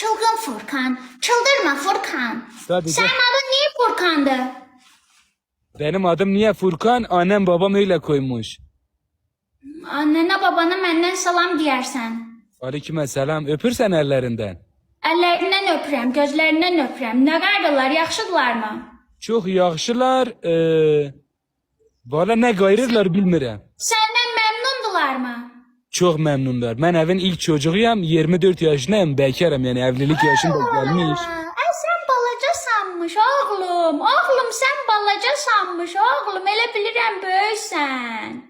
Çılgın Furkan. Çıldırma Furkan. Sadece Senin adın niye Furkan'dı? benim adım niye Furkan? Annem babam öyle koymuş. Annene babana benden salam diyersen. Aleyküm selam. Öpürsen ellerinden. Əllərindən öpürəm, gözlərindən öpürəm. Nə qardalar, yaxşıdırlarmı? Çok yaxşılar. Ee, valla ne gayrırlar bilmirəm. Səndən məmnundularmı? Çok memnunlar. Ben evin ilk çocuğuyum. 24 yaşındayım. Bekarım yani evlilik yaşım da gelmiş. Ay sən balaca sanmış oğlum. Oğlum sən balaca sanmış oğlum. Elə bilirəm böyüksən.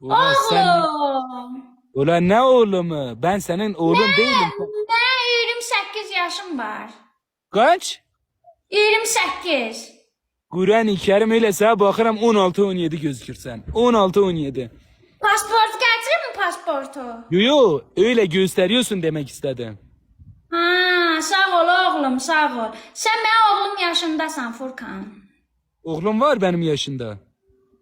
Ulan sen... Oğlum. Ulan ne oğlumu? Ben senin oğlun değilim. Mən 28 yaşım var. Kaç? 28. Kur'an-ı Kerim öyle sana bakıram 16-17 gözükürsen. 16-17. Pasport gətirirmi pasportu? Yo yo öyle gösteriyorsun demek istedim. Ha, sağ ol oğlum, sağ ol. Sən mənim oğlum yaşındasan Furkan. Oğlum var benim yaşında.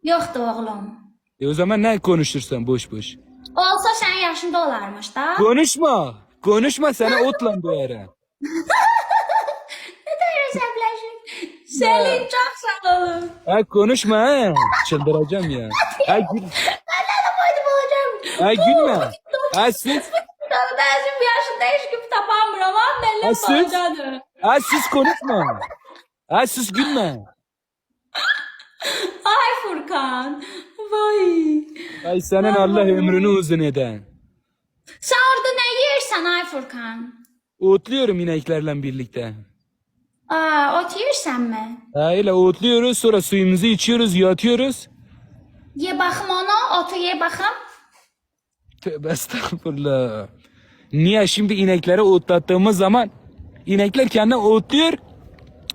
Yoxdur oğlum. E o zaman ne konuşursan boş boş. Olsa sənin yaşında olarmış da. Konuşma. Konuşma seni otla duyarım. Ne kadar əsəbləşir. Selin çox sağ olun. Ha konuşma ha. Çıldıracağım ya. Ha, gül, ha gülme. Ha siz, Daha bir yaşında kim tapamıram. Amma Ha, mənlə siz? balacadır. ha siz konuşma. Ha siz gülme. Ay Furkan. Vay. Ay senin Allah ömrünü uzun eden. Sən orada nə yeyirsən ay Furkan? Otluyorum ineklerle birlikte. Aa, ot yeyirsənmi? Ha öyle otluyoruz sonra suyumuzu içiyoruz yatıyoruz. Ye baxım onu, otu ye baxım. Tövbe estağfurullah. Niye şimdi inekleri otlattığımız zaman inekler kendi otluyor.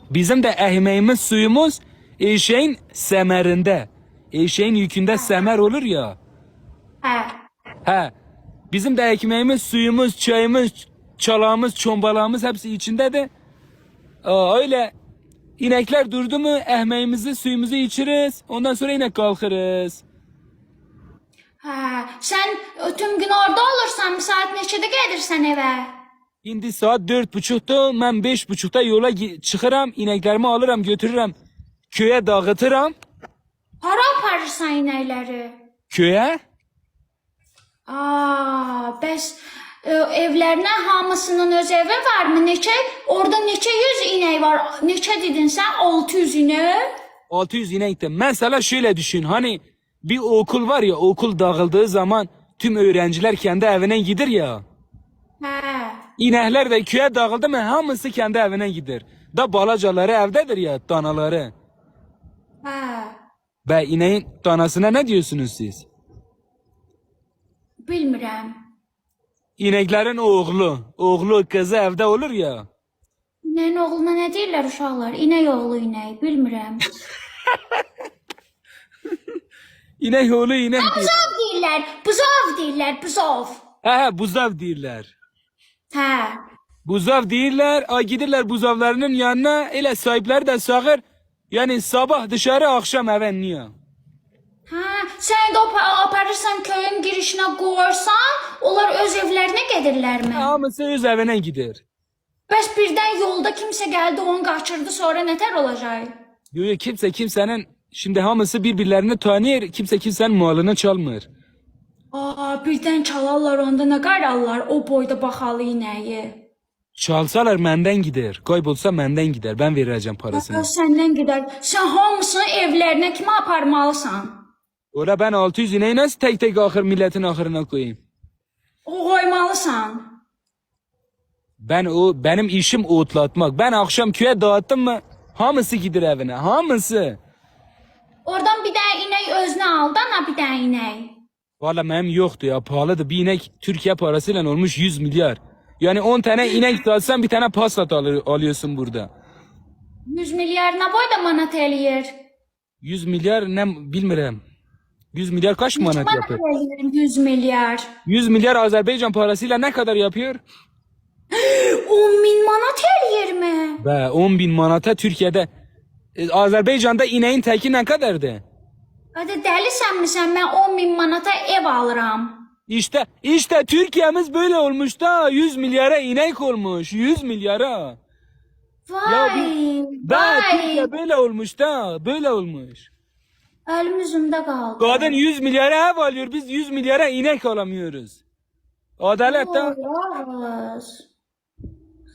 Bizim de ekmeğimiz suyumuz eşeğin semerinde. Eşeğin yükünde semer olur ya. Hə. He. Bizim de ekmeğimiz, suyumuz, çayımız, çalağımız, çombalağımız hepsi içinde de. Aa, öyle inekler durdu mu ekmeğimizi, suyumuzu içiriz. Ondan sonra yine kalkarız. Hə, sən tüm gün orada olursan, saat neçədə gedirsən evə? Şimdi saat dört buçukta, ben beş buçukta yola gi- çıkarım, ineklerimi alırım, götürürüm. Köye dağıtırım. Hara aparırsan inəkləri? Köye? Aa, bəs ə, evlərinə hamısının öz evi varmı? Neçə? Orada neçə yüz inək var? Neçə dedin sən? 600 inək? 600 inek de. Mesela şöyle düşün, hani bir okul var ya, okul dağıldığı zaman tüm öğrenciler kendi evine gider ya. İnekler de köye dağıldı mı hamısı kendi evine gider. Da balacaları evdedir ya, danaları. Ve ineğin danasına ne diyorsunuz siz? Bilmirəm. İneklerin oğlu, oğlu kızı evde olur ya. İnəyin oğluna nə deyirlər uşaqlar? İnək oğlu inək, bilmirəm. İnek oğlu inek diyor. Buzov deyirlər, buzov deyirlər, buzov. He he buzav değiller. Hə. Buzav değiller. Ay gidirler buzavlarının yanına. Ele sahipleri de sağır. Yani sabah dışarı akşam eve niye? Hə, sən də apa- aparırsan köyün girişinə qoyarsan, onlar öz evlərinə gedirlərmi? Hamısı öz evine gider. Bəs birdən yolda kimsə gəldi, onu qaçırdı, sonra nətər olacaq? Yo, yo, kimse kimsenin şimdi hamısı birbirlerini tanıyor. Kimse kimsenin malını çalmır. Aa, birdən çalarlar, onda nə qararlar o boyda baxalı inəyi. Çalsalar menden gider. Kaybolsa menden gider. Ben vereceğim parasını. Ya səndən gedər. Sən hamısını evlərinə kimə aparmalısan? Ola ben 600 ineği nasıl tek tek ahır milletin ahırına koyayım? O qoymalısan. Ben o benim işim otlatmak. Ben akşam köye dağıttım mı hamısı gider evine. Hamısı. Oradan bir dənə inək özünə al da, na bir dənə inək. Valla benim yoktu ya pahalıdı. Bir inek Türkiye parasıyla olmuş 100 milyar. Yani 10 tane inek satsan bir tane paslat alır, alıyorsun burada. 100 milyar nə boyda manat eləyir? 100 milyar ne bilmirəm. 100 milyar kaç manat Manat yapıyor? eləyir 100 milyar. 100 milyar Azerbaycan parasıyla ne kadar yapıyor? 10 min manat eləyirmi? Be 10 bin manata Türkiye'de e, Azerbaycan'da ineğin teki ne kadardı? Hadi dəlisənmi sən? Mən 10 min manata ev alıram. İşte işte Türkiye'miz böyle olmuş da 100 milyara inek olmuş 100 milyara. Vay. Da vay. Türkiye böyle olmuş da böyle olmuş. Elim yüzümde kaldı. Kadın 100 milyara ev alıyor biz 100 milyara inek alamıyoruz. Adalet de Yalnız.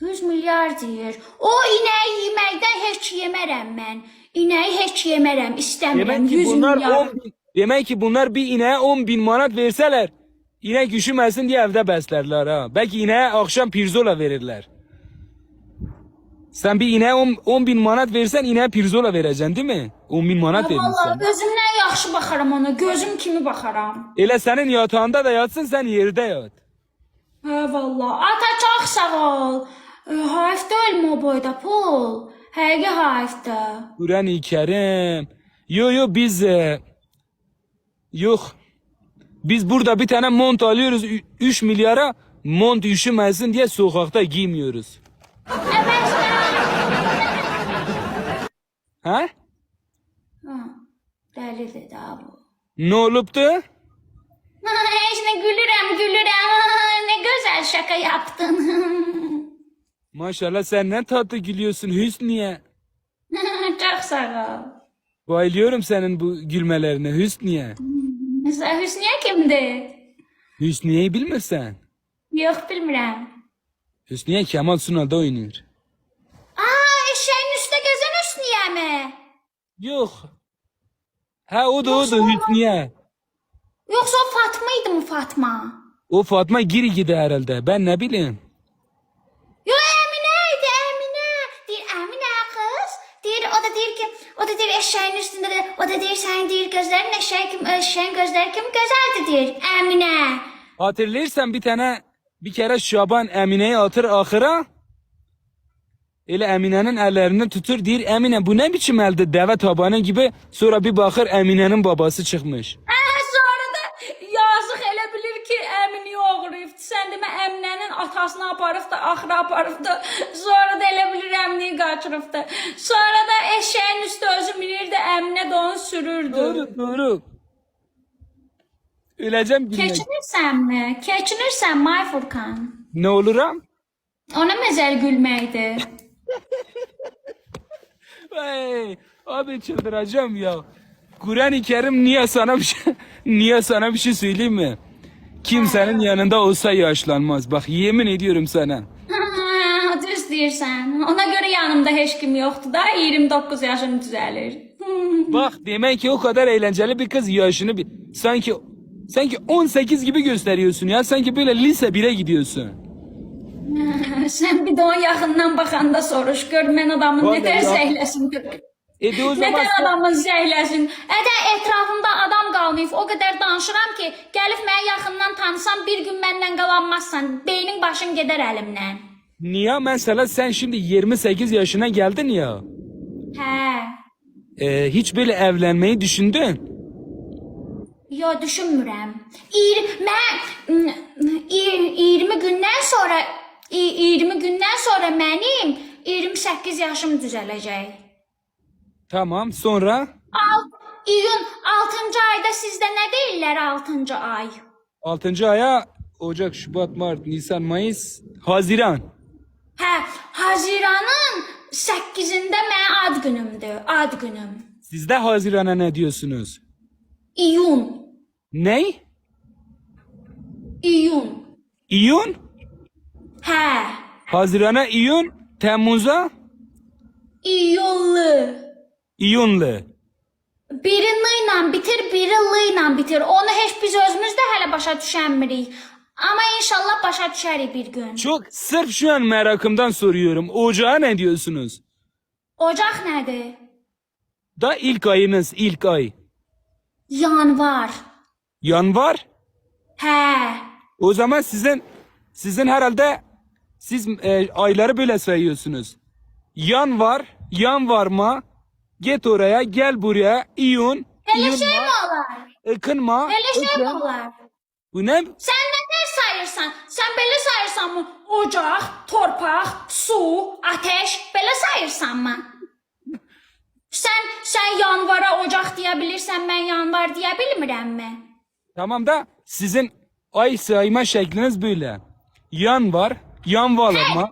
100 milyar deyir. O inəyi yeməkdən heç yemərəm mən. İnəyi heç yemərəm, istəmirəm. ki 100 bunlar milyar. 10 bin, demek ki bunlar bir ineğe 10 bin manat verseler inek üşümesin diye evde beslerler ha. Belki ineğe akşam pirzola verirler. Sen bir ineğe 10, 10 bin manat versen ineğe pirzola vereceksin değil mi? 10 bin manat Vallahi verirsen. gözümdən yaxşı baxaram ona. Gözüm kimi baxaram. Elə senin yatağında da yatsın sen yerde yat. Hə vallahi. Ata çox sağ ol. Hayf deyilmi o boyda pul? Həqiqi hayfdır. Kur'an-ı Kerim. Yo yo biz e, yok. Biz burada bir tane mont alıyoruz 3 milyara mont üşümesin diye sokakta giymiyoruz. Əvəzlə. Ha? Ha. Dəlidir də bu. Ne oluptu? Heç nə gülürəm, gülürəm. Ne gözəl şaka yaptın. Maşallah sen ne tatlı gülüyorsun Hüsniye. Çox sağ ol. Bayılıyorum senin bu gülmelerine Hüsniye. Sən Hüsniyə kimdir? Hüsniye'yi bilmirsen. Yox, bilmirəm. Hüsniye Kemal Sunal'da oynuyor. Aa, eşeğin üstə gəzən Hüsniyəmi? Yok. Ha o da o da Hüsniye. Yoxsa o Fatma idi mi Fatma? O Fatma giri gidi herhalde. Ben ne bileyim. Yo, Əminə idi, Əminə. Deyir, Əminə qız. Deyir, o da deyir eşeğin üstündə də, o da deyir sənin deyir gözlərin eşeğin kim, eşeğin gözləri kimi gözəldir deyir. Əminə. Hatırlarsan bir tane bir kere Şaban Emine'yi atır ahıra. Öyle Emine'nin ellerini tutur deyir Emine bu ne biçim elde deve tabanı gibi sonra bir bakır Emine'nin babası çıkmış. Hə, sonra da yazıq elə bilir ki, Əmini oğruyubdu. Sən demə Əminənin atasını aparıb da axıra aparıb da. Sonra da elə bilir Əmini qaçırıbdı. Sonra da eşeğin üstü özü minirdi, Əminə də onu sürürdü. Doğru doğru. Öleceğim gülmek. Keçinirsənmi? Keçinirsən May Furkan? Ne oluram? Ona məzəl gülməkdir. Hey, abi çıldıracağım ya. Kur'an-ı Kerim niye sana bir şey, niye sana bir şey söyleyeyim mi? Kimsenin yanında olsa yaşlanmaz. Bak yemin ediyorum sana. Düz deyirsən. Ona görə yanımda heç kim yoxdur da 29 yaşım düzəlir. Bak demek ki o kadar eğlenceli bir kız yaşını bir sanki sanki 18 gibi gösteriyorsun ya. Sanki böyle lise 1'e gidiyorsun. Sən bir də onun yaxından baxanda soruş, gör mən adamın Vallahi nətər ya. zəhləsin gör. E de o zaman Nətər adamın zəhləsin. Ədə ətrafımda adam qalmayıb, o qədər danışıram ki, gəlib məni yaxından tanısan bir gün məndən qalanmazsan, beynin başın gedər əlimdən. niye mesela sen şimdi 28 yaşına geldin ya. Hə. e, hiç böyle evlenmeyi düşündün. Yo, düşünmürəm. 20 mən mm, y- 20 gündən sonra y- 20 gündən sonra mənim 28 yaşım düzələcək. Tamam sonra Al, iyun 6-cı ayda sizdə nə deyirlər 6-cı ay? 6. aya Ocak, Şubat, Mart, Nisan, Mayıs, Haziran. Hə, Haziranın 8-də mənim ad günümdür, ad günüm. Siz de Haziran'a ne diyorsunuz? İyun, Ney? iyun. İyun? Hə, Haziran'a İyun, Temmuz'a iyunlu. İyunlu. Biri l ilə bitir, biri l ilə bitir. Onu heç biz özümüz də hələ başa düşənmirik. Amma inşallah başa düşərik bir gün. Çok sırf şu an merakımdan soruyorum. Ocağa ne diyorsunuz? Ocaq nədir? Da ilk ayınız, ilk ay. Yanvar. Yanvar. Hə. O zaman sizin sizin herhalde siz e, ayları böyle sayıyorsunuz. Yanvar, yanvarma, get oraya, gel buraya, İyun, Elə şey mi olar? ıkınma, Elə şey mi olar? Bu ne? Sən nələr sayırsan? Sən belə sayırsanmı? Ocaq, torpaq, su, ateş, belə sayırsanmı? Sən sən yanvara ocaq deyə bilirsən, mən yanvar deyə bilmirəmmi? Tamam da sizin Ay sayma şekliniz böyle. Yan var. Yan valırma.